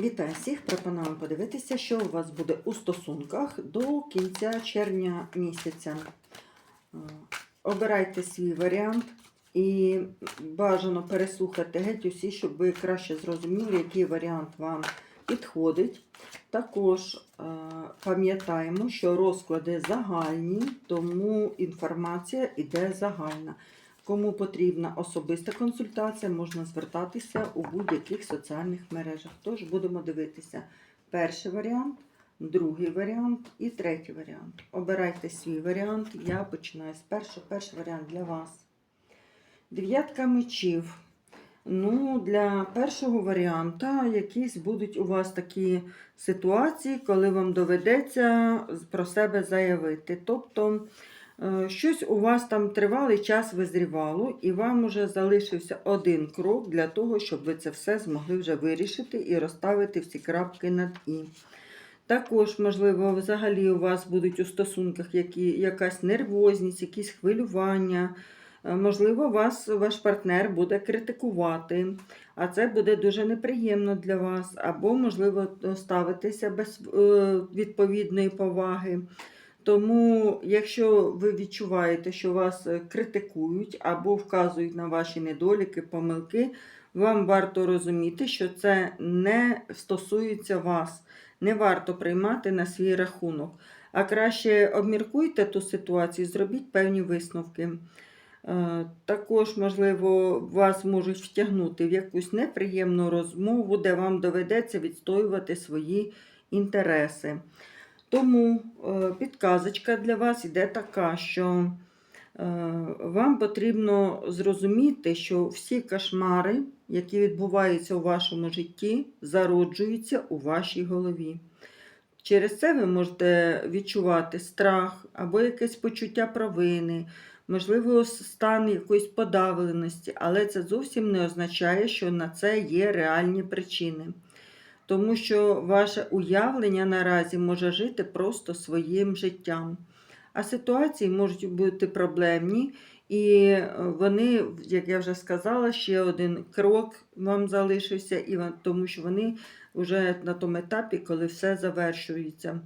Вітаю всіх! Пропоную подивитися, що у вас буде у стосунках до кінця червня місяця. Е, Обирайте свій варіант і бажано переслухати геть усі, щоб ви краще зрозуміли, який варіант вам підходить. Також е, пам'ятаємо, що розклади загальні, тому інформація йде загальна. Кому потрібна особиста консультація, можна звертатися у будь-яких соціальних мережах. Тож будемо дивитися перший варіант, другий варіант і третій варіант. Обирайте свій варіант. Я починаю з першого. Перший варіант для вас. Дев'ятка мечів. Ну, для першого варіанта якісь будуть у вас такі ситуації, коли вам доведеться про себе заявити. Тобто. Е, Щось у вас там тривалий час визрівало, і вам уже залишився один крок для того, щоб ви це все змогли вже вирішити і розставити всі крапки над І. Також, можливо, взагалі у вас будуть у стосунках які, якась нервозність, якісь хвилювання. Е, Можливо, вас ваш партнер буде критикувати, а це буде дуже неприємно для вас, або, можливо, ставитися без е, відповідної поваги. Тому, якщо ви відчуваєте, що вас е, критикують або вказують на ваші недоліки, помилки, вам варто розуміти, що це не стосується вас. Не варто приймати на свій рахунок. А краще обміркуйте ту ситуацію, зробіть певні висновки. Е, Також, можливо, вас можуть втягнути в якусь неприємну розмову, де вам доведеться відстоювати свої інтереси. Тому е, підказочка для вас іде така, що е, вам потрібно зрозуміти, що всі кошмари, які відбуваються у вашому житті, зароджуються у вашій голові. Через це ви можете відчувати страх або якесь почуття провини, можливо, стан якоїсь подавленості, але це зовсім не означає, що на це є реальні причини тому що ваше уявлення наразі може жити просто своїм життям. А ситуації можуть бути проблемні, і вони, як я вже сказала, ще один крок вам залишився, і тому що вони вже на тому етапі, коли все завершується.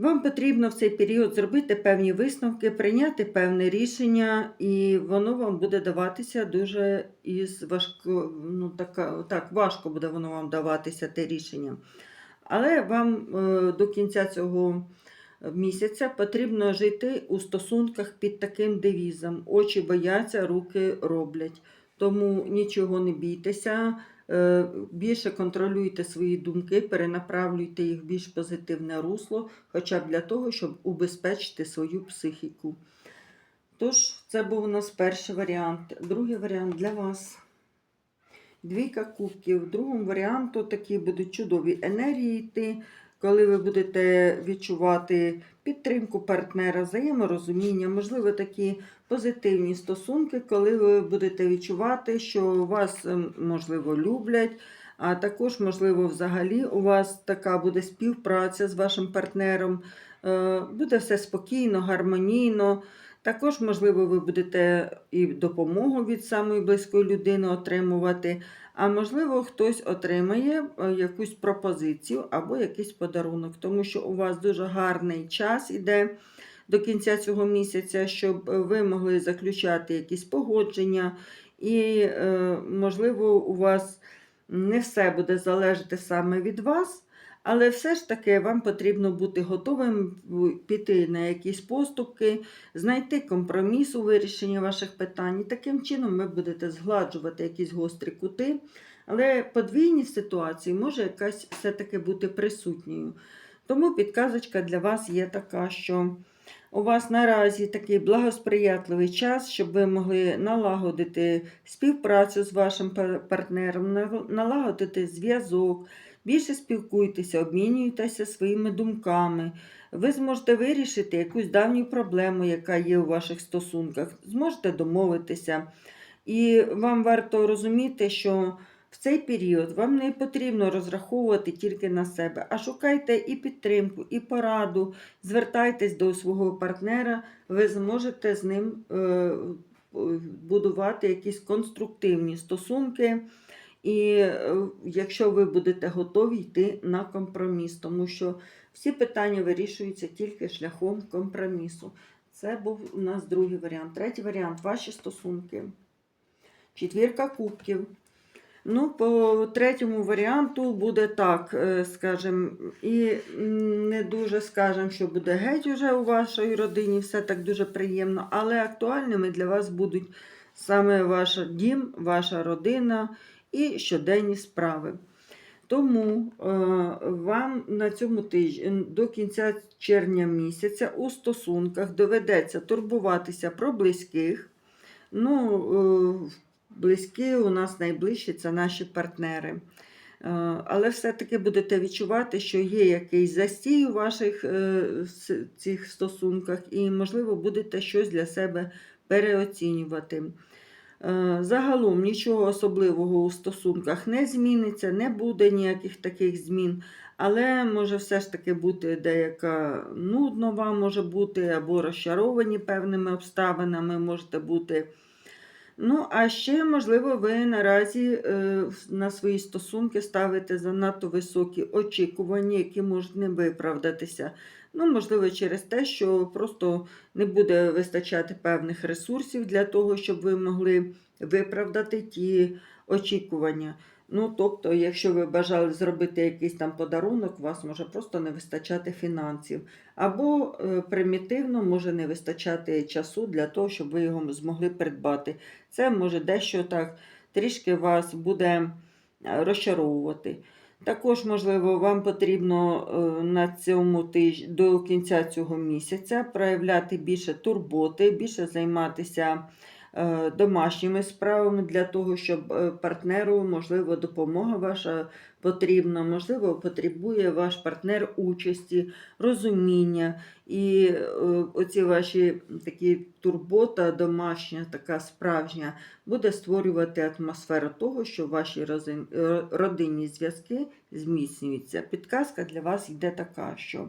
Вам потрібно в цей період зробити певні висновки, прийняти певне рішення, і воно вам буде даватися дуже із важко, ну, така, так, важко буде воно вам даватися те рішення. Але вам е, до кінця цього місяця потрібно жити у стосунках під таким девізом: очі бояться, руки роблять. Тому нічого не бійтеся, е, більше контролюйте свої думки, перенаправлюйте їх в більш позитивне русло, хоча б для того, щоб убезпечити свою психіку. Тож, це був у нас перший варіант. Другий варіант для вас. Двійка кубків. В другому варіанту такі будуть чудові енергії йти, коли ви будете відчувати підтримку партнера, взаєморозуміння, можливо, такі позитивні стосунки, коли ви будете відчувати, що вас, ем, можливо, люблять. А також, можливо, взагалі у вас така буде співпраця з вашим партнером, е, буде все спокійно, гармонійно. Також, можливо, ви будете і допомогу від самої близької людини отримувати, а можливо, хтось отримає е, якусь пропозицію або якийсь подарунок, тому що у вас дуже гарний час іде до кінця цього місяця, щоб ви могли заключати якісь погодження, і, е, можливо, у вас не все буде залежати саме від вас. Але все ж таки вам потрібно бути готовим піти на якісь поступки, знайти компроміс у вирішенні ваших питань. І таким чином ви будете згладжувати якісь гострі кути. Але подвійність ситуації може якась все-таки бути присутньою. Тому підказочка для вас є така, що у вас наразі такий благосприятливий час, щоб ви могли налагодити співпрацю з вашим партнером, налагодити зв'язок. Більше спілкуйтеся, обмінюйтеся своїми думками. Ви зможете вирішити якусь давню проблему, яка є у ваших стосунках, зможете домовитися. І вам варто розуміти, що в цей період вам не потрібно розраховувати тільки на себе, а шукайте і підтримку, і пораду, звертайтесь до свого партнера, ви зможете з ним е, будувати якісь конструктивні стосунки. І е, якщо ви будете готові йти на компроміс, тому що всі питання вирішуються тільки шляхом компромісу. Це був у нас другий варіант. Третій варіант ваші стосунки. Четвірка кубків. Ну, по третьому варіанту буде так, е, скажем, і не дуже скажем, що буде геть уже у вашій родині, все так дуже приємно, але актуальними для вас будуть саме ваш дім, ваша родина і щоденні справи. Тому е, вам на цьому тижні до кінця червня місяця у стосунках доведеться турбуватися про близьких. Ну, е, близькі у нас найближчі це наші партнери. Е, Але все-таки будете відчувати, що є якийсь застій у ваших е, цих стосунках, і, можливо, будете щось для себе переоцінювати. Е, Загалом нічого особливого у стосунках не зміниться, не буде ніяких таких змін, але може все ж таки бути деяка нудно вам може бути, або розчаровані певними обставинами можете бути. Ну, а ще, можливо, ви наразі е, на свої стосунки ставите занадто високі очікування, які можуть не виправдатися. Ну, можливо, через те, що просто не буде вистачати певних ресурсів для того, щоб ви могли виправдати ті очікування. Ну, тобто, якщо ви бажали зробити якийсь там подарунок, у вас може просто не вистачати фінансів. Або е, примітивно може не вистачати часу для того, щоб ви його змогли придбати. Це може дещо так трішки вас буде е, розчаровувати. Також, можливо, вам потрібно е, на цьому тижні до кінця цього місяця проявляти більше турботи, більше займатися домашніми справами для того, щоб е, партнеру, можливо, допомога ваша потрібна, можливо, потребує ваш партнер участі, розуміння. І е, оці ваші такі турбота домашня, така справжня, буде створювати атмосферу того, що ваші родинні зв'язки зміцнюються. Підказка для вас йде така, що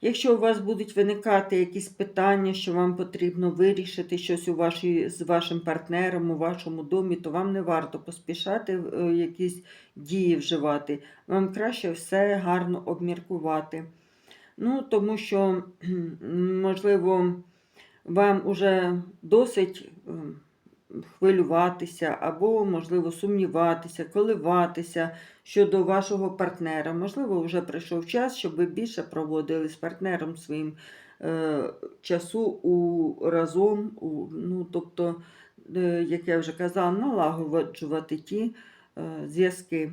якщо у вас будуть виникати якісь питання, що вам потрібно вирішити щось у вашій, з вашим партнером у вашому домі, то вам не варто поспішати е, якісь дії вживати. Вам краще все гарно обміркувати. Ну, тому що, можливо, вам уже досить хвилюватися, або, можливо, сумніватися, коливатися щодо вашого партнера. Можливо, вже прийшов час, щоб ви більше проводили з партнером своїм е, часу у, разом, у, ну, тобто, е, як я вже казала, налагоджувати ті е, зв'язки.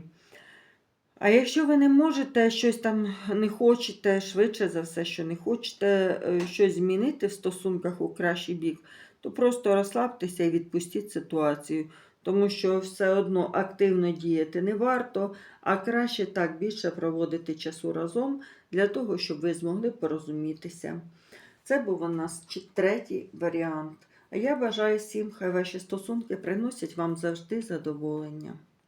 А якщо ви не можете щось там не хочете, швидше за все, що не хочете е, щось змінити в стосунках у кращий бік, то просто розслабтеся і відпустіть ситуацію, тому що все одно активно діяти не варто, а краще так більше проводити часу разом для того, щоб ви змогли порозумітися. Це був у нас третій варіант. А я бажаю всім, хай ваші стосунки приносять вам завжди задоволення.